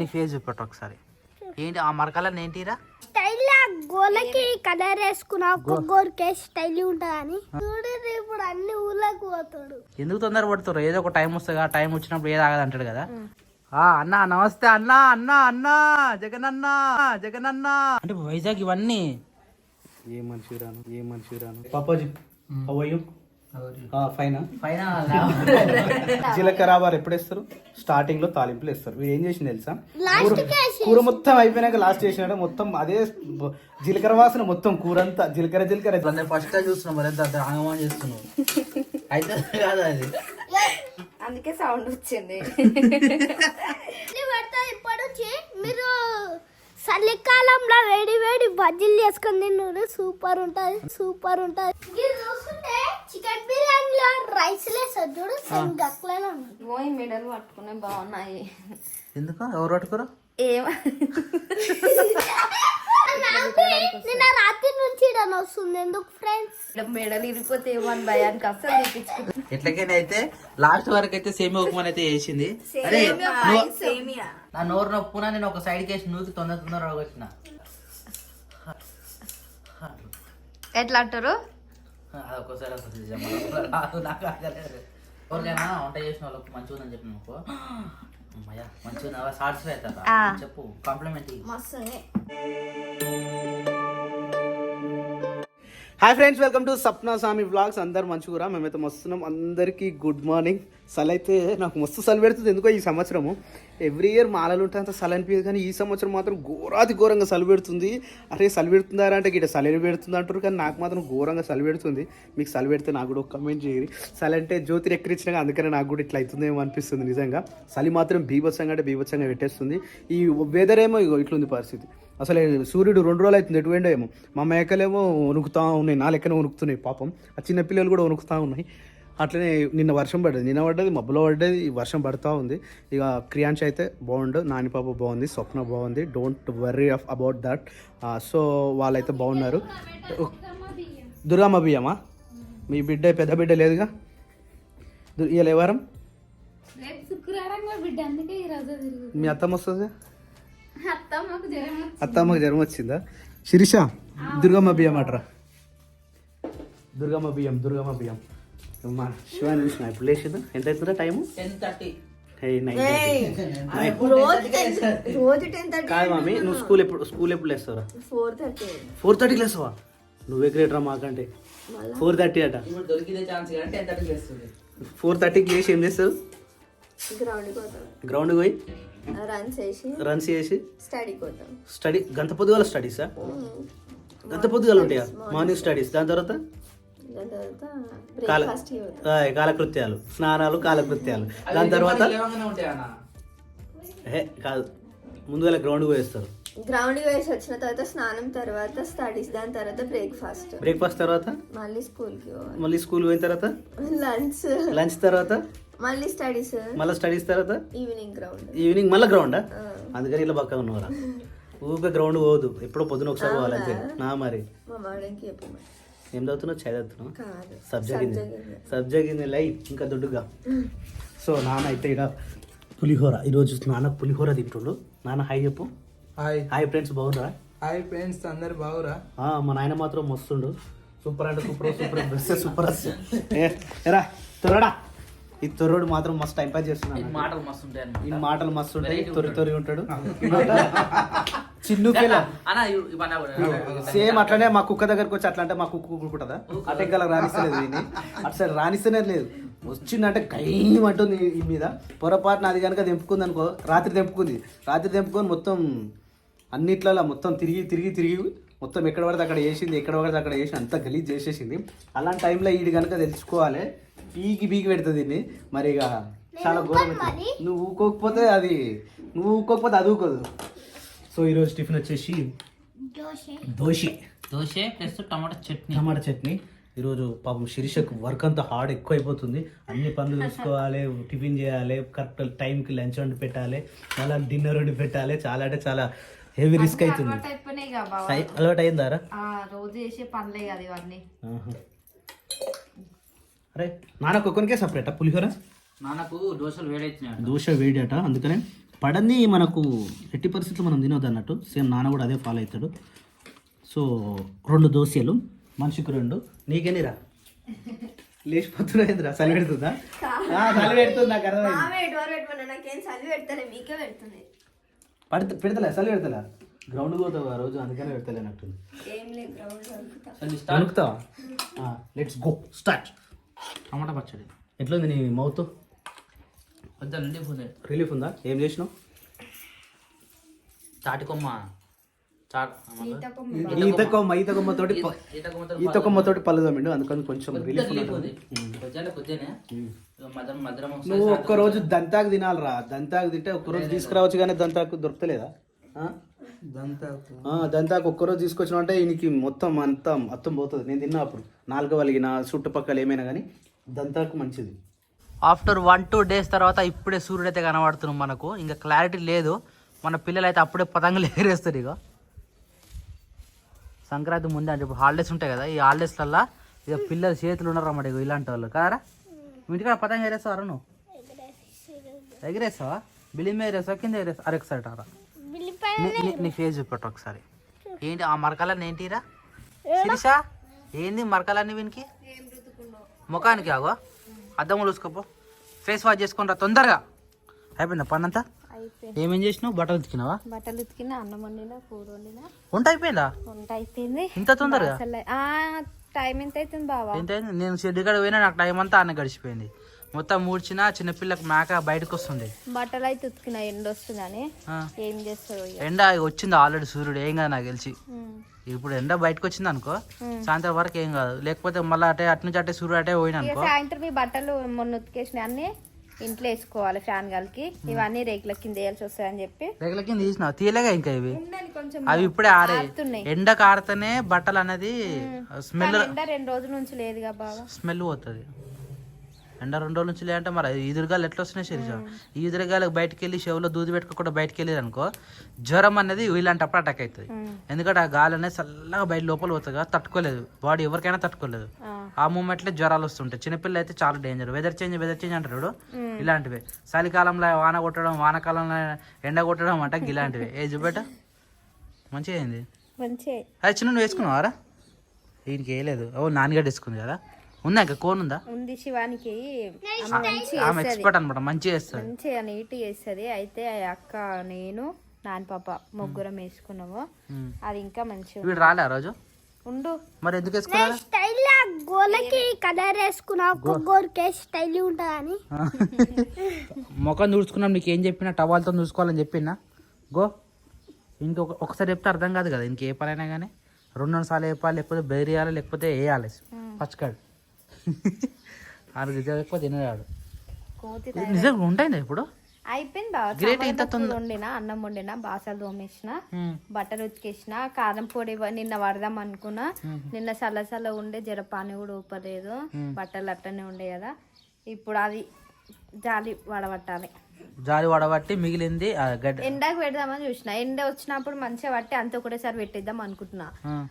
నీ ఫేస్ చూపెట్టు ఒకసారి. ఏంటి ఆ మరకలని ఏంటిరా? స్టైల్ గోలకి కలర్ వేసుకున్నా ఒక్కొక్కరికి స్టైల్ ఉంటుందని. చూడు ఇప్పుడు అన్ని ఊళ్ళకి పోతాడు. ఎందుకు తొందర పడుతున్నారు ఏదో ఒక టైం వస్తుంది ఆ టైం వచ్చినప్పుడు ఏది ఆగదు అంటాడు కదా. ఆ అన్న నమస్తే అన్న అన్న అన్న జగన్ అన్న జగన్ అన్న అంటే వైజాగ్ ఇవన్నీ. ఏ మనిషి రాను ఏ మనిషి రాను. పాపాజీ పైన జీలకర్ర బార్ ఎప్పుడు వేస్తారు? స్టార్టింగ్లో తాలింపులు వేస్తారు. వీడు ఏం చేసింది తెలుసా? లాస్ట్ కూర- కూర మొత్తం అయిపోయినాక లాస్ట్ చేసినాడు. మొత్తం అదే జీలకర్ర వాసన మొత్తం కూర అంతా జీలకర్ర. జీలకర్ర ఫస్ట్ చూస్తున్నాం మరి. అయితే కాదు అది? అందుకే సౌండ్ వచ్చింది. మీరు చలికాలంలో వేడి వేడి బజ్జీలు చేసుకొని తిన్నారు సూపర్ ఉంటది సూపర్ ఉంటది. చికెన్ బిర్యానీలో రైస్ లేస్తారు చూడు సేమ్ గట్లనే ఉన్నది పోయి మెడల్ పట్టుకునే బాగున్నాయి. ఎందుకు? ఎవరు పట్టుకోరు నిన్న రాత్రి నుంచి ఇడని వస్తుంది ఎందుకు ఫ్రెండ్స్ మెడల్ ఇరిగిపోతే ఏమో అని భయానికి అస్సలు తీపించుకుంటాను ఎట్లకైనా అయితే లాస్ట్ వరకు అయితే సేమ్ ఉప్మాన్ అయితే వేసింది అరే నువ్వు- సేమియా నా నోరు నొప్పున నేను ఒక సైడ్ కేసి నూకి తొందర తొందర వచ్చిన ఎట్లా అంటారు? ఒక్కోసారి నిజంగా. రాదు, నాకు ఆగలేదు. ఎవరికైనా వంట చేసిన వాళ్ళకి మంచిగా ఉందని చెప్పిన అనుకో అమ్మయ్య మంచిగా సాటిస్ఫై అవుతారా. చెప్పు compliment hi friends welcome to Sapna Swamy blogs అందరు మంచిగురా? మేమైతే వస్తున్నాం అందరికీ గుడ్ మార్నింగ్ సల్ అయితే నాకు మస్తు సలి పెడుతుంది. ఎందుకో ఈ సంవత్సరము. ఎవ్రీ ఇయర్ మాలలు ఉంటే అంత సలి అనిపించదు కానీ ఈ సంవత్సరం మాత్రం ఘోరాతి ఘోరంగా సలి పెడుతుంది. అరే చలి పెడుతుందా అంటే ఇక్కడ చలి పెడుతుంది అంటారు కానీ నాకు మాత్రం ఘోరంగా సలి పెడుతుంది. మీకు చలి పెడితే నాకు కూడా ఒక కమెంట్ చేయరు. సలి అంటే జ్యోతిని ఎక్కరిచ్చినాక అందుకనే నాకు కూడా ఇట్లా అవుతుందేమో అనిపిస్తుంది నిజంగా. చలి మాత్రం బీభత్సంగా అంటే బీభత్సంగా పెట్టేస్తుంది. ఈ వెదర్ ఏమో ఇగో ఇట్లుంది పరిస్థితి. అసలు సూర్యుడు రెండు రోజులు అవుతుంది ఎటు ఏమో. మా మేకలేమో వణుకుతూ ఉన్నాయి నా లెక్కన వణుకుతున్నాయి పాపం. ఆ చిన్న పిల్లలు కూడా వణుకుతూ ఉన్నాయి. అట్లనే నిన్న వర్షం పడ్డది నిన్న పడ్డది మబ్బులో పడ్డది వర్షం పడుతూ ఉంది. ఇక క్రియాంశ అయితే బాగుండు నాని పాప బాగుంది స్వప్న బాగుంది. Don't worry of about that so వాళ్ళైతే బాగున్నారు. దుర్గమ్మ బియ్యమా? మీ బిడ్డ పెద్ద బిడ్డ లేదుగా? ఇవాళ వారం మీ అత్తమ్మ వస్తుంది? అత్తమ్మకి జ్వరం వచ్చిందా. శిరీష దుర్గమ్మ బియ్యం అట్రా దుర్గమ్మ బియ్యం దుర్గమ్మ బియ్యం. మా శివాని చూసిన? ఇప్పుడు లేచిందా ఎంత అవుతుందా టైము? కాదు మామి నువ్వు స్కూల్ ఎప్పుడు స్కూల్ ఎప్పుడు లేస్తావురా? Four thirty. ఫోర్ థర్టీకి లేస్తావా? నువ్వే గ్రేట్ రా మాకంటే. ఫోర్ థర్టీ అట. ఫోర్ థర్టీకి లేచి ఏం చేస్తావు గ్రౌండ్ పోయి? రన్స్ చేసి స్టడీకి పోతాం. స్టడీ గంట పొద్దుగాల స్టడీసా? గంట పొద్దుగాల ఉంటాయా? Morning studies. దాని తర్వాత? కాల కాలకృత్యాలు. స్నానాలు కాలకృత్యాలు. దాని తర్వాత కాదు. ముందుగా గ్రౌండ్ పోయేస్తారు. గ్రౌండ్కి వేసి వచ్చిన తర్వాత స్నానం తర్వాత స్టడీస్ దాని తర్వాత బ్రేక్ఫాస్ట్ బ్రేక్ఫాస్ట్ తర్వాత? మళ్ళీ స్కూల్కి పోవాలి. మళ్ళీ స్కూల్ పోయిన తర్వాత? లంచ్ లంచ్ తర్వాత? మళ్ళీ స్టడీస్ మళ్ళీ స్టడీస్ తర్వాత? ఈవినింగ్ గ్రౌండ్ ఈవినింగ్ మళ్ళీ గ్రౌండా అందుకని ఇలా పక్క ఉన్నవారా. ఊరికే గ్రౌండ్ పోదు. ఎప్పుడో పొద్దున ఒకసారి పోవాలి అంతే. నా మరి. మా చెప్పు ఏం చదువుతున్నావు? చదువుతున్నావు కాదు. సబ్జెక్ట్ సబ్జెక్ట్ లైట్ ఇంకా దొడ్డుగా. సో నాన్న అయితే ఇక్కడ పులిహోర. ఈరోజు నాన్న పులిహోర తింటుండు. నాన్న హాయ్ చెప్పు. హాయ్. హాయ్ ఫ్రెండ్స్ బాగున్నారా? హాయ్ ఫ్రెండ్స్ అందరు బాగురా? ఆ, మా నాయన మాత్రం మస్తుండు. సూపర్ అంటే సూపర్ సూపర్ బెస్ట్ సూపర్ ఎరా తొర్రడా. ఈ తొర్రుడు మాత్రం మస్తు టైం పాస్ చేస్తున్నాడు. మాటలు మస్తు ఉంటాయి మాటలు మస్తు ఉంటాయి తొరి తొరి ఉంటాడు. చిన్ను పిల్ల. సేమ్ అట్లనే మా కుక్క దగ్గరకు వచ్చి అట్లా అంటే మా కుక్క కుక్కుంటుందా అటే గల రాణిస్తలేదు దీన్ని అటు సైడ్ రాణిస్తేనే లేదు. వచ్చిందంటే కయ్యం అంటుంది ఈ మీద. పొరపాటున అది కనుక తెంపుకుంది అనుకో రాత్రి తెంపుకుంది. రాత్రి తెంపుకొని మొత్తం అన్నిట్లలో మొత్తం తిరిగి తిరిగి తిరిగి మొత్తం ఎక్కడ పడితే అక్కడ వేసింది ఎక్కడ పడితే అక్కడ వేసి అంతా గలీజ్ చేసేసింది. అలాంటి టైంలో వీడి కనుక తెలుసుకోవాలి. పీకి పీకి పెడుతుంది దీన్ని. మరి ఇక చాలా ఘోరం. నువ్వు ఊకోకపోతే అది నువ్వు ఊకోకపోతే అది ఊకోదు. సో ఈరోజు టిఫిన్ వచ్చేసి దోశ. దోశ. దోశ ప్లస్ టమాటా చట్నీ. టమాటా చట్నీ. ఈరోజు పాపం శిరీషకు వర్క్ అంతా హార్డ్ ఎక్కువ అయిపోతుంది అన్ని పనులు చూసుకోవాలి టిఫిన్ చేయాలి కరెక్ట్ టైంకి లంచ్ వండి పెట్టాలి మళ్ళీ డిన్నర్ వండి పెట్టాలి. చాలా అంటే చాలా హెవీ రిస్క్ అవుతుంది అలవాటు అయిందారా ఆ రోజు చేసే పనులే కదా ఇవన్నీ. అరే నాన్న ఒక్కొక్కరికే సపరేటా పులిహోర? నాన్నకు దోశలు వేడైతున్నాయి దోశ వేడి అట అందుకనే. పడంది మనకు ఎట్టి పరిస్థితుల్లో మనం తినొద్దు అన్నట్టు సేమ్ నాన్న కూడా అదే ఫాలో అవుతాడు. సో రెండు దోశలు మనిషికి రెండు. నీకెనిరా లేచిపోతున్నా చలి పెడుతుందా? ఆ, చలి పెడుతుంది? నాకు అర్థమైంది. పడితే పెడతలే చలి పెడతలే. గ్రౌండ్ పోతావు ఆ రోజు? అందుకనే పెడతలే చదువుతా వణుకుతావా? లెట్స్ గో స్టార్ట్ టమాటా పచ్చడి. ఎట్లుంది నీ మౌత్ కొంచెం నిండిపోతుంది రిలీఫ్ ఉందా? ఏం చేసినావు? తాటికొమ్మ చాట్ ఈత కొమ్మ ఈత కొమ్మతోటి ప- ఈత కొమ్మతోటి పళ్ళు తమ్మిండు అందుకని కొంచెం రిలీఫ్ నువ్వు ఒక్క రోజు దంతాకు తినాలిరా. దంతాకు తింటే ఒక్క రోజు తీసుకురావచ్చు కానీ దంతాకు దొరకలేదా ఆ? దంతాకు. ఆ, దంతాకు ఒక్క రోజు తీసుకొచ్చినావు అంటే ఈయనకి మొత్తం అంతా మొత్తం పోతుంది. నేను తిన్నా అప్పుడు. నాలుగు వలిగిన చుట్టుపక్కల ఏమైనా కానీ దంతాకు మంచిది. ఆఫ్టర్ వన్ టూ డేస్ తర్వాత ఇప్పుడే సూర్యుడు అయితే కనబడుతున్నాం మనకు. ఇంకా క్లారిటీ లేదు. మన పిల్లలు అయితే అప్పుడే పతంగులు ఎగరేస్తారు ఇక సంక్రాంతి ముందే అంటే ఇప్పుడు హాలిడేస్ ఉంటాయి కదా ఈ హాలిడేస్లల్లా ఇక పిల్లలు చేతులు ఉన్నారు అన్నమాట ఇక ఇలాంటి వాళ్ళు. కారా మీ ఇంటికాడ పతంగ ఎగరేస్తావా నువ్వు? ఎగరేస్తావా? బిల్లి మీద ఎగరేస్తావా? కింద ఎగరేస్తా అరే ఒకసారి బిల్లిపాయ నీ- ఫేస్ చూపెట్టు ఒకసారి. ఏంటి ఆ మరకలన్నీ ఏంటిరా శిరీష ఏంది మరకలన్నీ వీనికి? ముఖానికి ఆగో. అద్దం చూసుకోపో ఫేస్ వాష్ చేసుకుని రా తొందరగా. అయిపోయిందా పని అంతా? ఏమేం చేసినావు? బట్టలు ఉతికినావా? బట్టలు ఉతికిన అన్నం వండిన కూర వండిన. వంట అయిపోయిందా? వంట అయిపోయింది. ఇంత తొందరగా? టైం ఎంత అవుతుంది బావా? ఎంత అయింది? నేను షెడ్యూల్ పోయినా నాకు టైం అంతా అన్న గడిచిపోయింది. మొత్తం మూడ్చిన చిన్నపిల్లకి మేక బయటకు వస్తుంది బట్టలు అయితే ఉతికిన ఎండ వస్తుందని. ఏం చేస్తావు ఇక ఎండ వచ్చింది ఆల్రెడీ సూర్యుడు ఏం కాదు నాకు తెలిసి. ఇప్పుడు ఎండ బయటకు వచ్చింది అనుకో సాయంత్రం వరకు ఏం కాదు. లేకపోతే మళ్ళీ అటే అటు నుంచి అటే సూర్యుడు అటే పోయినా అనుకో. సాయంత్రం ఈ బట్టలు మొన్న ఉతికేసిన అన్ని ఇంట్లో వేసుకోవాలి ఫ్యాన్ గాలికి. ఇవన్నీ రేకుల కింద వేయాల్సి వస్తుంది అని చెప్పి. రేగుల కింద తీసినావు? తీయలేగా ఇంకా ఇవి? అవి ఇప్పుడే ఆరే. ఎండకు ఆడితేనే బట్టలు అనేది స్మెల్ ఎండ రెండు రోజుల నుంచి లేదుగా బావా. స్మెల్ పోతుంది. ఎండ రెండు రోజుల నుంచి లేదంటే మరి ఈదురుగాలు ఎట్లా వస్తున్నాయి శరీష ఈ ఈదురుగాలకు బయటకు వెళ్ళి చెవులో దూది పెట్టుకోకుండా బయటకు వెళ్ళేది అనుకో జ్వరం అనేది ఇలాంటప్పుడు అటాక్ అవుతుంది. ఎందుకంటే ఆ గాలి అనేది చల్లగా బయట లోపల పోతుంది కదా తట్టుకోలేదు. బాడీ ఎవరికైనా తట్టుకోలేదు. ఆ. మూమెంట్లో జ్వరాలు వస్తుంటాయి. చిన్నపిల్లలు అయితే చాలా danger weather change weather change అంటారు ఇలాంటివి. చలికాలంలో వాన కొట్టడం వానకాలంలో ఎండ కొట్టడం అంటే ఇలాంటివి. ఏ చూపెట్ట మంచిగా అయింది. మంచి అది చిన్న నువ్వు వేసుకున్నావారా? దీనికి వేయలేదు. ఓ నాన్నగడ్డ వేసుకుంది కదా? ఉందా ఇంకా కోన్ ఉందా? ఉంది శివానికి. ఆమె ఎక్స్పర్ట్ అనమాట మంచిగా వేస్తుంది మంచిగా నీట్ చేస్తుంది. అయితే ఆ అక్క నేను నాన్న పాప ముగ్గురం వేసుకున్నాము. అది ఇంకా మంచిగా వీడు రాలే ఆ రోజు? ఉండు. మరి ఎందుకు వేసుకున్నారా స్టైల్ గోలకి కలర్ వేసుకున్నా ఒక్కొక్కరికి స్టైల్ ఉంటుందని. ముఖం చూసుకున్నాం నీకు ఏం చెప్పినా టవాల్తో చూసుకోవాలని చెప్పినా? గో. ఇంకొక ఒకసారి చెప్తే అర్థం కాదు కదా ఇంకే పనైనా కానీ రెండు రెండు సార్లు వేపాలి లేకపోతే బెరియాలి లేకపోతే వేయాలి. పచ్చకాడు. ఆరు లేకపోతే తినరాడు. కోతి నిజంగా ఉంటాయి ఇప్పుడు? అయిపోయింది ఇంత సాంబార్ పప్పు వండిన అన్నం వండిన బాసలు తోమేసిన. బట్టలు ఉతికేసిన కారం పొడి నిన్న వడదాం అనుకున్నా. నిన్న చల్ల చల్ల ఉండే జర పని కూడా ఊపలేదు. బట్టలు అట్టనే ఉండే కదా. ఇప్పుడు అది జాలి వడబట్టాలి. జాలి వడబట్టి మిగిలింది ఎండకు పెడదామని చూసిన. ఎండ వచ్చినప్పుడు మంచిగా పట్టి అంత ఒకటేసారి పెట్టేద్దాం అనుకుంటున్నా.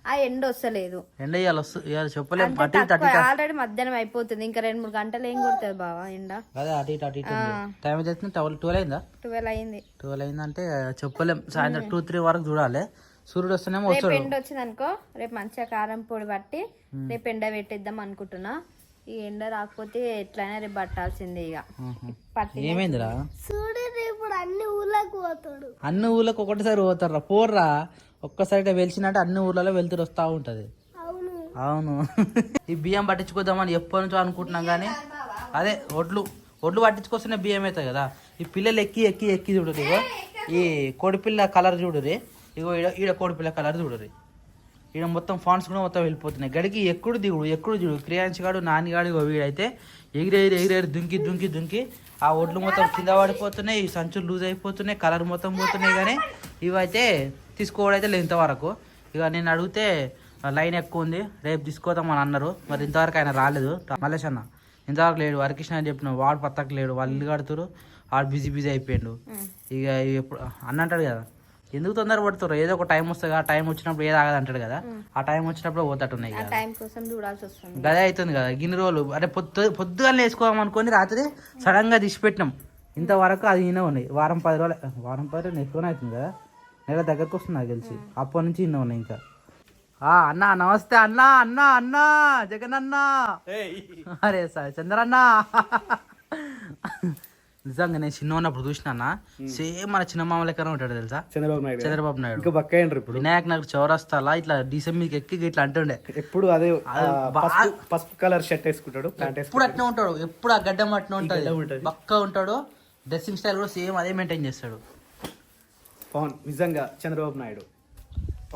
ఆ. ఎండ వస్తలేదు. ఎండ ఇవాళ వస్తు ఇవాళ చెప్పలేం. అంటే అటు ఇటు అటు తక్కువ. ఇటు. ఆల్రెడీ మధ్యాహ్నం అయిపోతుంది. ఇంకా రెండు మూడు గంటలు ఏం కొడుతుంది బావా ఎండ? అదే అటు ఇటు అటు టైం అయితే ట్వెల్వ్ ట్వెల్వ్ అయిందా? ట్వెల్వ్ అయింది. ట్వెల్వ్ అయిందంటే చెప్పలేం. సాయంత్రం టూ త్రీ వరకు చూడాలి. సూర్యుడు వస్తేనేమో ఎండ వచ్చింది అనుకో రేపు మంచిగా కారం పొడి పట్టి రేపు ఎండ పెట్టేద్దాం అనుకుంటున్నా. ఈ ఎండ రాకపోతే ఎట్లయినా రేపు పట్టాల్సిందే ఇక. ఏమైందిరా? చూడు ఇప్పుడు అన్ని ఊళ్ళకి పోతాడు. అన్ని ఊళ్ళకి ఒకటిసారి పోతారా పోర్రా. ఒక్కసారి వెలిసినట్టు అన్ని ఊర్లలో వెళ్తురు వస్తూ ఉంటది. అవును. అవును. ఈ బియ్యం పట్టించుకోదామని ఎప్పటి నుంచో అనుకుంటున్నాం కానీ అదే ఒడ్లు ఒడ్లు పట్టించుకొస్తేనే బియ్యం అవుతాయి కదా. ఈ పిల్లలు ఎక్కి ఎక్కి ఎక్కి చూడరు ఇగో. ఈ కోడిపిల్ల కలర్ చూడరి ఇగో ఈడ ఈడ కోడిపిల్ల కలర్ చూడరి ఈడ మొత్తం ఫాన్స్ కూడా మొత్తం వెళ్ళిపోతున్నాయి. గడికి ఎక్కుడు దిగుడు ఎక్కుడు దిగుడు. క్రియాంశ్ గాడు నాన్నగాడు వీడైతే ఎగిరేరి ఎగిరేరి దుంకి దుంకి దుంకి ఆ ఒడ్లు మొత్తం కింద పడిపోతున్నాయి ఈ సంచులు లూజ్ అయిపోతున్నాయి కలర్ మొత్తం పోతున్నాయి కానీ ఇవైతే తీసుకోవడం అయితే లేదు ఇంతవరకు. ఇక నేను అడిగితే లైన్ ఎక్కువ ఉంది రేపు తీసుకోదామని అన్నారు. మరి ఇంతవరకు ఆయన రాలేదు. మలేష్ అన్న ఇంతవరకు లేడు. వరకృష్ణ అని చెప్పిన వాడు పత్తకు లేడు. వాళ్ళు ఇల్లు కడుతురు వాడు బిజీ బిజీ అయిపోయిండు. ఇక ఎప్పుడు అన్న అంటాడు కదా ఎందుకు తొందర పడుతారు ఏదో ఒక టైం వస్తుంది ఆ టైం వచ్చినప్పుడు ఏది ఆగదు అంటాడు కదా. ఆ టైం వచ్చినప్పుడు పోతట్టున్నాయి ఆ కదా. టైం కోసం చూడాల్సి వస్తుంది. గదే అవుతుంది కదా. గిన్ని రోజులు అంటే పొద్దు పొద్దుగా వేసుకోదాం అనుకొని రాత్రి సడన్గా తీసి పెట్టినాం ఇంతవరకు అది ఈయన ఉన్నాయి. వారం పది రోజులు వారం పది రోజులు ఎక్కువనే అవుతుంది కదా. నెల దగ్గరకు వస్తుంది నాకు తెలిసి. అప్పటి నుంచి ఈయన ఉన్నాయి ఇంకా. ఆ అన్న నమస్తే అన్న అన్న అన్న జగన్ అన్న. అరే సార్ చంద్ర అన్న నిజంగా నేను చిన్న ఉన్నప్పుడు చూసిన సేమ్ మన చిన్న మామ లెక్కనే ఉంటాడు తెలుసా? చంద్రబాబు నాయుడు. చంద్రబాబు నాయుడు. ఇంకా బక్క ఇప్పుడు. వినాయక్ నగర్ చౌరస్తాలా? ఇట్లా డిసెంబర్కి ఎక్కి ఇట్లా అంటుండే. ఎప్పుడు అదే పసుపు కలర్ షర్ట్ వేసుకుంటాడు ఎప్పుడు అట్నే ఉంటాడు. ఎప్పుడు ఆ గడ్డం అట్నే ఉంటది. పక్కా ఉంటాడు. డ్రెస్సింగ్ స్టైల్ కూడా సేమ్ అదే మెయింటైన్ చేస్తాడు. పవన్ నిజంగా చంద్రబాబు నాయుడు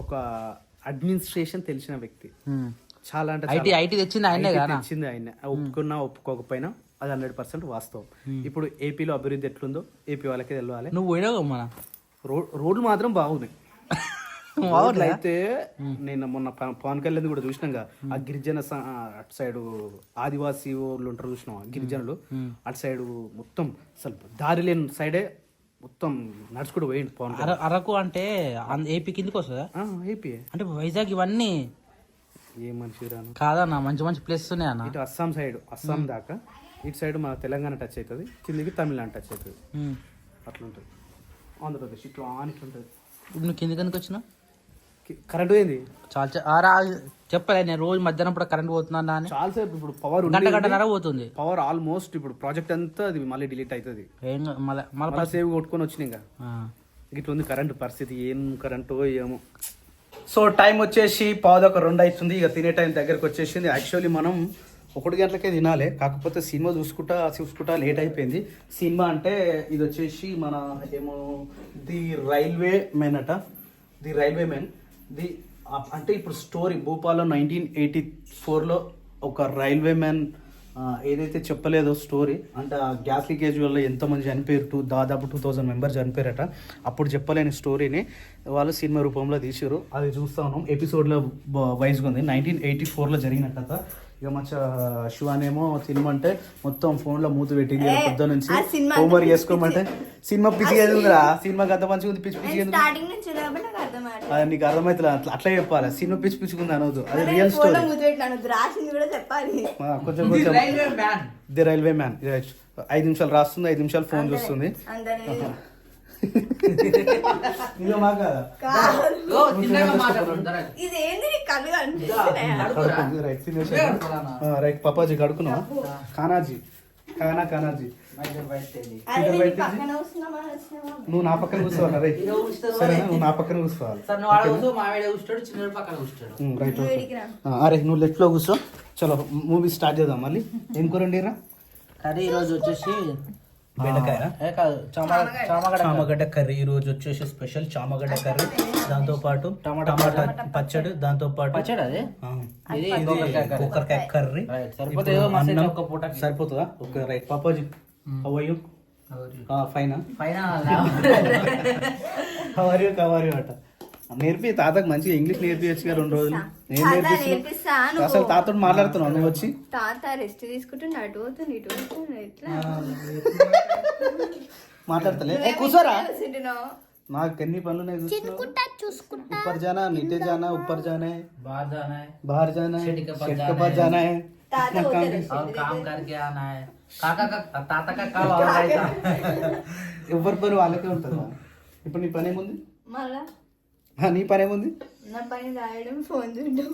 ఒక అడ్మినిస్ట్రేషన్ తెలిసిన వ్యక్తి. చాలా అంటే ఐటీ ఐటీ తెచ్చింది ఆయనే తెచ్చింది ఆయన. ఒప్పుకున్నా ఒప్పుకోకపోయినా అది హండ్రెడ్ పర్సెంట్ వాస్తవం. ఇప్పుడు ఏపీలో అభివృద్ధి ఎట్లుందో ఏపీ వాళ్ళకి తెలవాలి. నువ్వు పోయినావు మన రోడ్ రోడ్లు మాత్రం బాగున్నాయి? రోడ్లు అయితే నేను మొన్న పవన్ కళ్యాణ్ కూడా చూసినాం కదా, ఆ గిరిజన స- ఆ అటు సైడ్ ఆదివాసీ వాళ్ళు ఉంటారు చూసినాం గిరిజనులు. అటు సైడ్ మొత్తం అసలు దారి లేని సైడే మొత్తం నడుచుకుంటూ పోయిండు పవన్ అరకు అంటే ఏపీ కిందకి వస్తుందా? ఏపీ. అంటే వైజాగ్ ఇవన్నీ ఏ మనిషి రాను? కాదన్న మంచి మంచి ప్లేసెస్ ఉన్నాయి అన్న ఇటు అస్సాం సైడ్ అస్సాం దాకా. ఇటు సైడ్ మన తెలంగాణ టచ్ అవుతుంది కిందికి తమిళనాడు టచ్ అవుతుంది. ఉమ్. అట్లా ఉంటుంది ఆంధ్రప్రదేశ్ ఇట్లా ఆన్ ఇట్లా ఉంటుంది. ఇప్పుడు నువ్వు కింద కిందకి వచ్చినా కరెంట్ పోయింది. చాలా చెప్పలే నేను రోజు మధ్యాహ్నం పూట కరెంట్ పోతున్నా అని. చాలాసేపు ఇప్పుడు పవర్ గంట గంటన్నర పోతుంది. పవర్ ఆల్మోస్ట్ ఇప్పుడు ప్రాజెక్ట్ అంతా అది మళ్ళీ డిలీట్ అవుతుంది. మళ్ళా మళ్ళీ సేవ్ కొట్టుకొని వచ్చినాయి ఇంకా. ఇట్లా ఉంది కరెంట్ పరిస్థితి ఏం కరెంటో ఏమో. సో టైం వచ్చేసి పాదొక రెండు అవుతుంది. ఇక తినే టైం దగ్గరకు వచ్చేసింది. యాక్చువల్లీ మనం ఒకటి గంటలకే తినాలి. కాకపోతే సినిమా చూసుకుంటా చూసుకుంటా లేట్ అయిపోయింది. సినిమా అంటే ఇది వచ్చేసి మన ఏమో ది రైల్వే మెన్ అట. ది రైల్వే మెన్ ది అంటే ఇప్పుడు స్టోరీ భూపాల్లో నైన్టీన్ ఎయిటీ ఫోర్లో ఒక రైల్వే మ్యాన్ ఏదైతే చెప్పలేదో స్టోరీ అంటే ఆ గ్యాస్ లీకేజ్ వల్ల ఎంతమంది చనిపోయారు టూ దాదాపు టూ థౌజండ్ మెంబర్స్ చనిపోయారట. అప్పుడు చెప్పలేని స్టోరీని వాళ్ళు సినిమా రూపంలో తీసారు అది చూస్తా ఉన్నాం. ఎపిసోడ్లో వైజ్గా ఉంది. నైన్టీన్ ఎయిటీ ఫోర్లో జరిగిన కథ ఇక మంచి శివానేమో సినిమా అంటే మొత్తం ఫోన్లో మూత పెట్టింది పొద్దు నుంచి. సినిమా హోంవర్క్ చేసుకోమంటే సినిమా పిచ్చి ఎందుకురా సినిమాకి అంత మంచిగా ఉంది పిచ్చి పిచ్చి అది నీకు అర్థమవుతుంది అట్లా అట్లా చెప్పాలి. సినిమా పిచ్చి పిచ్చిగా ఉంది అనవద్దు అది రియల్ స్టోరీ కొంచెం కొంచెం. ది రైల్వే మ్యాన్ ఐదు నిమిషాలు రాస్తుంది ఐదు నిమిషాలు ఫోన్ చూస్తుంది. ఇదో మాకు కాదా? రైట్ పప్పాజీ కానాజీ. కానా కానాజీ. నువ్వు నా పక్కన కూర్చోవాలి రైట్? సరే నువ్వు నా పక్కన కూర్చోవాలి? రైట్ రా. అరే నువ్వు లెఫ్ట్లో కూర్చో. చలో మూవీ స్టార్ట్ చేద్దాం మళ్ళీ. ఏం కూర వండిరా కర్రీ ఈరోజు వచ్చేసి బెండకాయ? కాదు చామగడ్డ. కర్రీ. ఈ రోజు వచ్చేసి స్పెషల్ చామగడ్డ కర్రీ. దాంతో పాటు టమాటా టమాటా పచ్చడి. దాంతో పాటు పచ్చడి అది? గోకరకాయ కర్రీ. సరిపోతుందా? Okay right. పాపాజీ how are you fine పైన how are you how are you అట? నేర్పి తాతకు మంచిగా ఇంగ్లీష్ నేర్పించచ్చు కదా రెండు రోజులు నేను తాత నేర్పిస్తున్నా నేర్పిస్తా నువ్వు. అసలు తాతతో మాట్లాడుతున్నావు నువ్వు వచ్చి తాత రెస్ట్ తీసుకుంటుండు అటు పోతుంది ఇటు పోతుంది ఎట్లా మాట్లాడతలే ఏ, కూర్చోరా కూర్చుంటున్నావు? నాకు ఎన్ని పనులు ఉన్నాయి చూస్తున్నావు చినుకుంటా చూసుకుంటా ऊपर जाना नीचे जाना ऊपर जाना है बाहर जाना है बाहर जाना है शेड के पास शेड जाना के पास है। जाना है తాత इतना काम పోతారు और काम करके आना है काका का ताता का काम और रहता ఎవరి పని వాళ్ళకే ఉంటుంది ఇప్పుడు నీ పని ఏముంది మళ్ళా ఆ, నీ పని ఏముంది? నా పని రాయడం ఫోన్ చూడడం.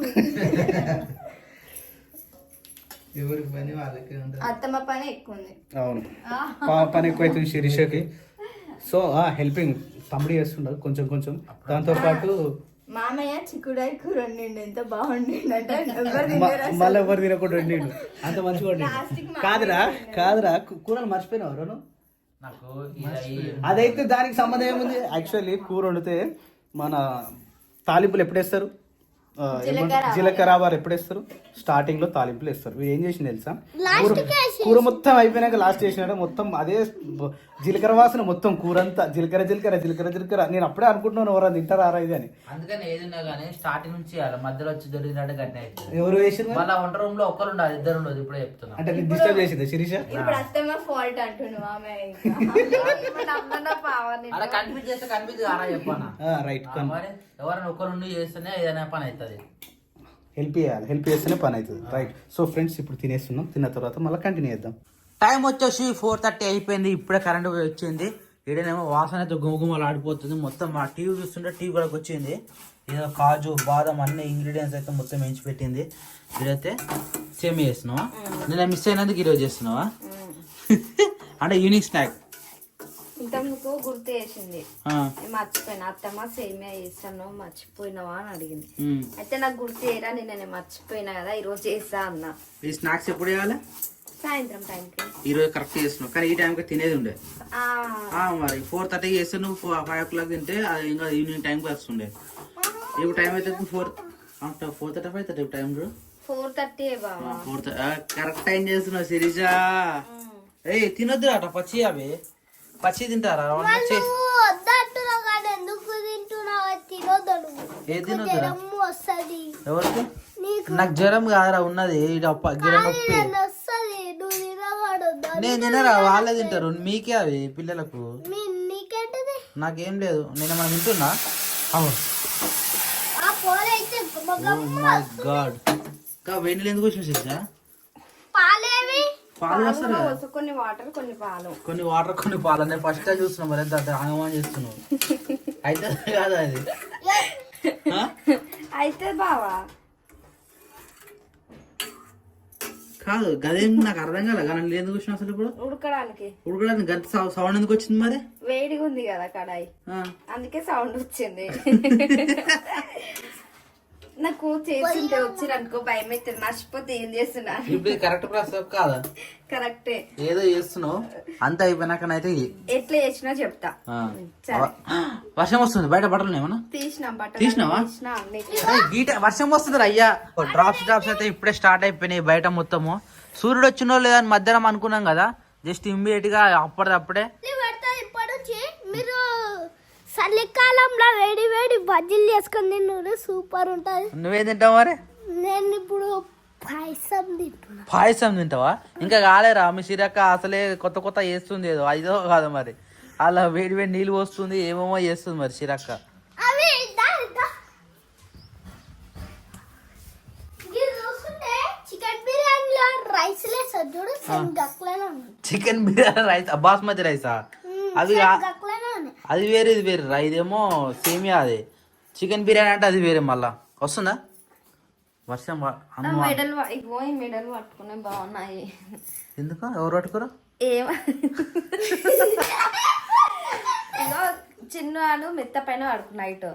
ఎవరి పని వాళ్ళకి అత్తమ్మ పని ఎక్కువ ఉంది అవును పా- పని ఎక్కువైతుంది శిరీషకి. సో హెల్పింగ్ తమ్ముడు చేస్తుండదు కొంచెం కొంచెం. దాంతో పాటు మామయ్య చిక్కుడాయి కూర వండిండు ఎంత బాగుండిండు అంటే ఎవరు మ- తినరు అసలు. మళ్ళీ ఎవరు తినకుండా వండిండు అంత మంచిగా వండిండు కాదురా కాదురా కూరలు మర్చిపోయినావు ఎవరు నాకు ఈ- అదైతే దానికి సంబంధం ఏముంది? యాక్చువల్లీ కూర వండితే మన తాలింపులు ఎప్పుడు వేస్తారు ఆ, ఏమంటారు? జీలకర్ర ఆవాలు. ఎప్పుడు వేస్తారు స్టార్టింగ్లో తాలింపులు వేస్తారు. ఏం చేసింది తెలుసా? కూర మొత్తం అయిపోయినాక లాస్ట్ చేసినాడు. మొత్తం అదే జీలకర్ర వాసన మొత్తం కూర అంతా జీలకర్ర జీలకర్ర జీలకర్ర జీలకర్ర. నేను అప్పుడే అనుకుంటున్నాను ఎవరైనా తింటారా ఇది అని. అందుకని ఏదిన్నా కానీ స్టార్టింగ్ నుంచి చేయాలి. మధ్యలో వచ్చి దొరికినట్టు అవుతుంది ఎవరు వేసింది వాళ్ళ వంట రూమ్లో ఒక్కరు ఉండాలి. ఇద్దరు ఉండదు ఇప్పుడే చెప్తున్నా. అంటే డిస్టర్బ్ చేసింది శిరీష? ఇప్పుడు అత్తమ్మ ఫాల్ట్ పావని అలా కన్ఫ్యూజ్ చేస్తే కన్ఫ్యూజ్ కారా చెప్పానా? రైట్ మరి ఎవరైనా ఒకరు ఉండి చేస్తేనే ఏదైనా పని అవుతుంది హెల్ప్ చేయాలి. హెల్ప్ చేస్తేనే పని అవుతుంది రైట్ సో ఫ్రెండ్స్ ఇప్పుడు తినేస్తున్నాం. తిన్న తర్వాత మళ్ళీ కంటిన్యూ చేద్దాం. టైం వచ్చేసి ఫోర్ థర్టీ అయిపోయింది ఇప్పుడే కరెంట్ పోయి వచ్చింది. ఈడనేమో వాసన అయితే గుమగుమలు ఆడిపోతుంది మొత్తం మా టీవీ చూస్తుంటే టీవీ కూడా వచ్చింది. ఏదో కాజు బాదం అన్ని ఇంగ్రీడియంట్స్ అయితే మొత్తం ఎంచి పెట్టింది ఇదైతే సేమ్ చేస్తున్నావా? నేను మిస్ అయినందుకు ఈరోజు చేస్తున్నావా? అంటే ఈవినింగ్ స్నాక్ ఇంతకు గుర్తు చేసింది. మర్చిపోయినా. అత్తమ్మ సేమియా చేస్తాను మర్చిపోయినావా అని అడిగింది. అయితే నాకు గుర్తు చేయరా? నేను నేను మర్చిపోయినా కదా ఈరోజు చేస్తా అన్నా. ఈ స్నాక్స్ ఎప్పుడు చేయాలి? సాయంత్రం టైంకి ఈరోజు కరెక్ట్ చేస్తున్నావు. కానీ ఈ టైంకి తినేది ఉండే. మరి ఫోర్ థర్టీకి చేస్తే నువ్వు ఫైవ్ ఓ క్లాక్ తింటే అది ఇంకా ఈవినింగ్ టైంకి వస్తుండే. ఇప్పుడు టైం అయితే four four thirty five thirty time four thirty four correct time చేస్తున్నావు శిరీష. ఏ తినొద్దు అట పచ్చి అవి. పచ్చి తింటారా? తినొద్దు. ఏ వస్తుంది. ఎవరికి? నీకు జ్వరం కాదురా ఉన్నది. జ్వరం నొప్పి నేను వస్తుంది నువ్వు తినబడొద్దు నేను తినరా వాళ్ళే తింటారు. మీకే అవి పిల్లలకు. నాకేం లేదు. నేను మనం వింటున్నా అవు ఆ పోలైతే ఓ మై గాడ్. ఎందుకు వచ్చిన పాలు వస్తారు కొన్ని వాటర్ కొన్ని పాలు. కొన్ని వాటర్ కొన్ని పాలు. అనే ఫస్ట్ టైం చూస్తున్నాం మరి ఎంత ఆగమని చేస్తున్నావు. అయితే కాదు అది? అయితే బావా. కాదు గదేం నాకు అర్థం కాలే. కానీ నేను ఎందుకు వచ్చిన అసలు ఇప్పుడు. ఉడకడానికి. ఉడకడానికి గంట సౌ- సౌండ్ ఎందుకు వచ్చింది మరి? వేడిగా ఉంది కదా కడాయి. ఆ. అందుకే సౌండ్ వచ్చింది. నాకు చేస్తుంటే వచ్చింది అనుకో భయం అయితే మర్చిపోతే ఏం చేస్తున్నా? ఇప్పుడు కరెక్ట్ ప్రాసెస్ కాదా? కరెక్టే. ఏదో చేస్తున్నావు. అంత అయిపోయినాకనైతే ఇది. ఎట్లా చేసినా చెప్తా. ఆ. సరే. వర్షం వస్తుంది. బయట బట్టలు ఏమన్నా? తీసినాం బట్టలు తీసినావా? తీసినా అన్ని అరే, గీట వర్షం వస్తుంది అయ్యా డ్రాప్స్ డ్రాప్స్ అయితే ఇప్పుడే స్టార్ట్ అయిపోయినాయి బయట మొత్తము. సూర్యుడు వచ్చినో లేదని మధ్యాహ్నం అనుకున్నాం కదా. జస్ట్ ఇమ్మీడియట్గా అప్పటిదప్పుడే పెడతా ఇప్పటి నుంచి? మీరు చలికాలంలో వేడి వేడి బజ్జీలు చేసుకొని తిన్నారు సూపర్ ఉంటుంది. నువ్వేం తింటావు మరి? నేను ఇప్పుడు పాయసం తింటున్నా. పాయసం తింటావా? ఇంకా కాలేరా? మీ సిరక్క అసలే కొత్త కొత్త చేస్తుంది ఏదో. ఐదో కాదు మరి. అలా వేడి వేడి నీళ్ళు పోస్తుంది ఏమేమో చేస్తుంది మరి సిరక్క. చికెన్ బిర్యానీ రైస్ బాస్మతి రైసా? అది అది వేరే ఇది వేరే రా. ఇదేమో సేమియా అది. చికెన్ బిర్యానీ అంటే అది వేరే మళ్ళా. వస్తుందా? వర్షం మెడల్ ప- ఇగో ఈ మెడల్ పట్టుకునే బాగున్నాయి. ఎందుకు? ఎవరు పట్టుకోరు ఏం ఇగో చిన్నాడు మెత్త పైన పడుకున్నా నైట్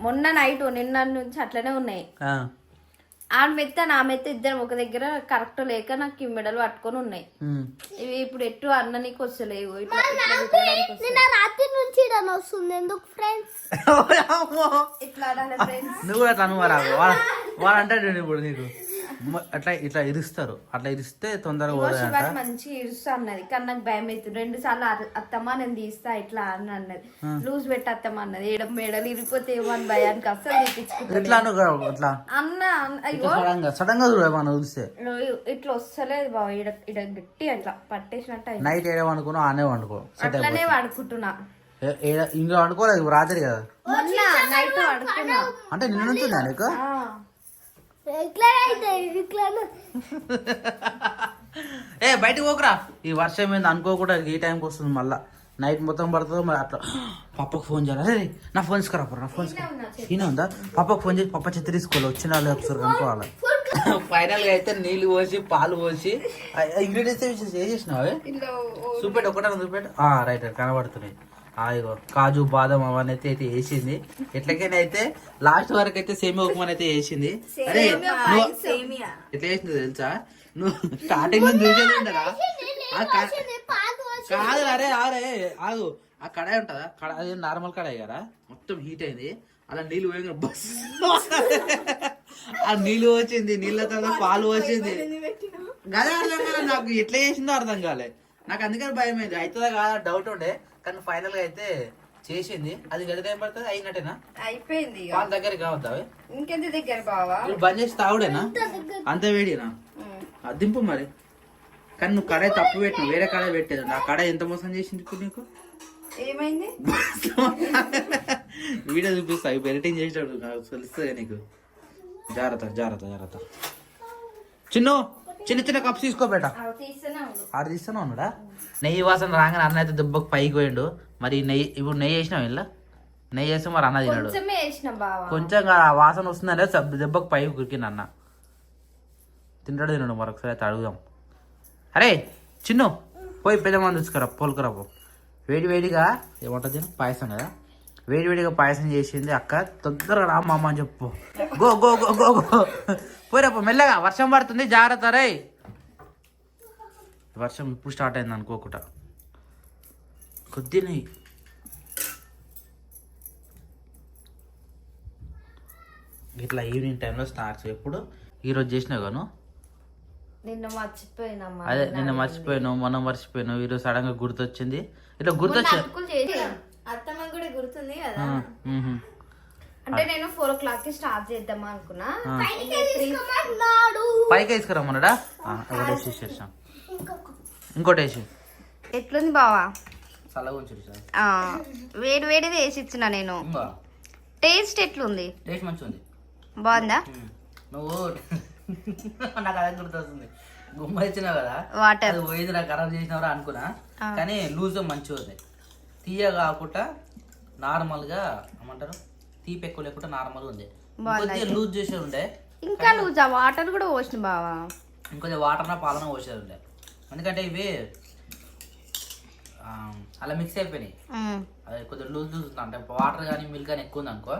మొన్న నైట్ నిన్న నుంచి అట్లనే ఉన్నాయి. ఆ. ఆ మెత్త నా మెత్త ఇద్దరం ఒక దగ్గర కరెక్ట్ లేక నాకు ఈ మెడలు పట్టుకొని ఉన్నాయి. ఇవి ఇప్పుడు ఎటు అన్న నీకు వస్తలేవు రాత్రి నుంచి వస్తుంది ఎందుకు ఫ్రెండ్స్ ఇట్లా నువ్వు అట్లా వాళ్ళు అంటాడు ఇప్పుడు నీకు. అట్లా ఇట్లా ఇరుస్తారు. అట్లా ఇరిస్తే తొందరగా పోదంట. మంచి ఇరుస్తా అన్నది. కానీ నాకు భయం అవుతుంది. రెండు సార్లు అత్తమ్మ నేను తీస్తా ఇట్లా అని అన్నది. లూజ్ పెట్టి అత్తమ్మ అన్నది. ఏడ మెడలు ఇరిగిపోతే ఏమో అని భయానికి అస్సలు తీపించుకుంటా ఎట్లా అను ఇట్లా అన్న అన్న- అయ్యో సడన్గా సడన్గా చూడ మనం చూస్తే. ఇట్లా వస్తలేదు బావ. ఇడ ఇడ గట్టి అట్లా పట్టేసినట్టు. నైట్ ఏడే వండుకున్నావు ఆనే వండుకో. అట్లనే వాడుకుంటున్నా. ఇంకా వండుకోలేదు రాత్రి కదా? నైట్ వాడుకున్నా. అంటే నిన్న నుంచి నీకు ఆ. ఇట్లా అయితే ఇట్లా ఏ బయటకు పోకురా. ఈ వర్షం ఏంది? అనుకోకుండా ఈ టైంకి వస్తుంది మళ్ళా. నైట్ మొత్తం పడుతుంది మరి అట్లా. పప్పకు ఫోన్ చేయాలి? అరే నా ఫోన్ తీసుకురా నా ఫోన్ ఈయన ఉందా? పప్పకు ఫోన్ చేసి పప్ప చెత్త తీసుకోవాలి వచ్చిన వాళ్ళు ఒకసారి కనుక్కోవాలి? ఫైనల్గా అయితే నీళ్ళు పోసి పాలు పోసి ఇంగ్రీడియంట్స్ ఏ చేసినావు? చూపెట్టు ఒకటే చూపెట్టు. రైట్ రైట్ కనబడుతున్నాయి. ఇగో కాజు బాదం అవన్నీ అయితే అయితే వేసింది ఎట్లకైనా అయితే లాస్ట్ వరకు అయితే సేమియా ఉప్మాన్ అయితే వేసింది అరే ఎట్లా చేసింది తెలుసా? నువ్వు స్టార్టింగ్ నుంచి చూసేది ఉండరా కాదు అరే అరే ఆగు. ఆ కడాయి ఉంటుందా? కడాయి అది నార్మల్ కడాయి కదా? మొత్తం హీట్ అయింది. అలా నీళ్ళు పోయి బస్. ఆ నీళ్ళు వచ్చింది నీళ్ళ తర్వాత పాలు వచ్చింది గదే అర్థం కాలే నాకు ఎట్లా చేసిందో అర్థం కాలే. నాకు అందుకని భయం అయింది అవుతుందా కాదా? డౌట్ ఉండే. కానీ ఫైనల్గా అయితే చేసింది. అది గది టైం పడుతుంది? అయినట్టేనా? అయిపోయింది ఇక. వాళ్ళ దగ్గరికి కావద్దా అవి? ఇంకెంత దగ్గర బావా? బంద్ చేసి తాగుడేనా? అంత వేడినా ఉమ్. అది దింపు మరి. కానీ నువ్వు కడాయి తప్పు పెట్టిన వేరే కడాయి పెట్టేది. నా కడాయి ఎంత మోసం చేసింది ఇప్పుడు నీకు? ఏమైంది? వీడియో చూపిస్తా ఇవి ఎడిటింగ్ చేసాడు నాకు తెలుస్తుంది నీకు. జాగ్రత్త జాగ్రత్త జాగ్రత్త. చిన్ను! చిన్న చిన్న కప్స్ తీస్తూనే ఉండు. ఆడు తీస్తూనే ఉన్నాడా? నెయ్యి వాసన రాగానే అన్న అయితే దెబ్బకు పైకి పోయిండు. మరి నెయ్యి ఇప్పుడు నెయ్యి వేసినావు ఇలా నెయ్యి వేస్తే మరి అన్న బావా. కొంచెం ఆ వాసన వస్తుందంటే సబ్ దెబ్బకు పైకి కురికింది అన్న. తింటాడు తినడు మరొకసారి అయితే అడుగుదాం. అరే చిన్ను పోయి పెద్ద మంది తీసుకురా పోలుకురా పో. వేడి వేడిగా ఏమంటుంది తిను? పాయసం కదా? వేడి వేడిగా పాయసం చేసింది అక్క. తొందరగా రా మామ అని చెప్పు. Go go go go go. పోయిరా పో మెల్లగా. వర్షం పడుతుంది జాగ్రత్త రే. వర్షం ఇప్పుడు స్టార్ట్ అయింది అనుకోకుండా కొద్ది నెయ్యి ఇట్లా ఈవినింగ్ టైంలో స్నాక్స్ ఎప్పుడు? ఈరోజు చేసినావు గాను నిన్న మర్చిపోయినమ్మా అదే నిన్న మర్చిపోయాను మొన్న మర్చిపోయాను ఈరోజు సడన్గా గుర్తొచ్చింది. ఇట్లా గుర్తొచ్చా అటుకులు చేసి అత్తమ్మ కూడా గుర్తుంది కదా. అంటే నేను ఫోర్ ఓ క్లాక్కి స్టార్ట్ చేద్దామా అనుకున్నా. పైకి వేసుకురమ్మన్నాడా ఆ, ఒకటి వేసి ఇచ్చేసాం ఇంకోటి వేసి ఎట్లుంది బావా? వేడి వేడిది వేసి ఇచ్చిన నేను. టేస్ట్ ఎట్లుంది? టేస్ట్ మంచిగా ఉంది బాగుందా. నువ్వు నాకు అదే గుర్తొస్తుంది. గుమ్మ ఇచ్చినావు కదా? వాటర్. అది పోయింది నాకు ఖరాబ్ చేసినవరా అనుకున్నా. కానీ లూజ్ మంచిగా తీయ కాకుండా నార్మల్గా ఏమంటారు? తీపి ఎక్కువ లేకుండా నార్మల్ ఉంది కొద్దిగా లూజ్ చేసే ఉండే. ఇంకా లూజ్? ఆ వాటర్ కూడా పోసిన బావా. ఇంకొంచెం వాటర్ పాలన పోసేది ఉండే. ఎందుకంటే ఇవి అలా మిక్స్ అయిపోయినాయి. అది కొద్దిగా లూజ్ లూజ్ ఉంది. అంటే వాటర్ కానీ మిల్క్ కానీ ఎక్కువ ఉంది అనుకో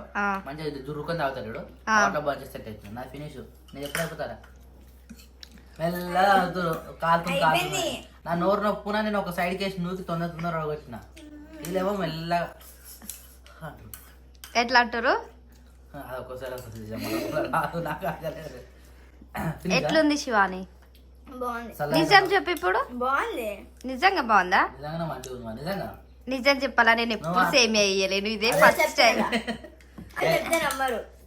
మంచిగా ఇది దుర్రుకొని తాగుతాడు. వాటర్ బాగా సెట్ అవుతుంది నా ఫినిష్ నేను ఎప్పుడు అయిపోతారా మెల్లగా తాగుతారు కాలుతుంది కాలుతుంది నా నోరు నొప్పున నేను ఒక సైడ్కి వేసి నూకి తొందర తొందర వచ్చిన వీళ్ళేమో మెల్లగా. ఎట్లా అంటారు? ఎట్లుంది శివాని? నిజం చెప్పు. ఇప్పుడు. బాగుంది. నిజంగా బాగుందా? నిజం చెప్పాలా? నేను ఎప్పుడు? సేమ్ వేయలేను ఇదే ఫస్ట్ టైం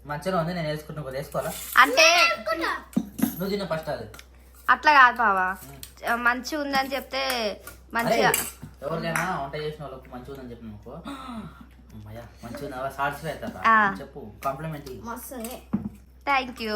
మంచిగా ఉంది నేను వేసుకుంటున్నా. వేసుకోవాలా? అంటే నువ్వు తిన్న ఫస్ట్ అది. అట్లా కాదు బావా. మంచిగా ఉందని చెప్తే మంచిగా ఎవరికైనా వంట చేసిన వాళ్ళకి మంచిగా ఉందని చెప్పిన మంచిగా సాటిస్ఫై అవుతారా ఆ. చెప్పు కాంప్లిమెంట్ మస్తు థ్యాంక్ యూ